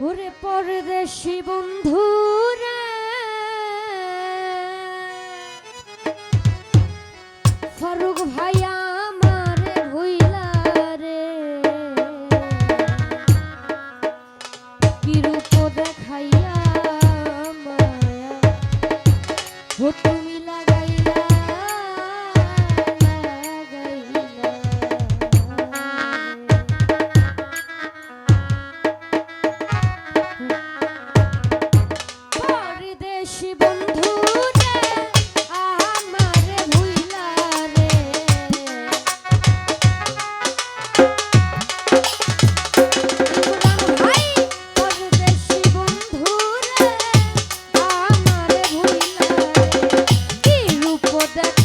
ওরে পরদেশি বন্ধু। that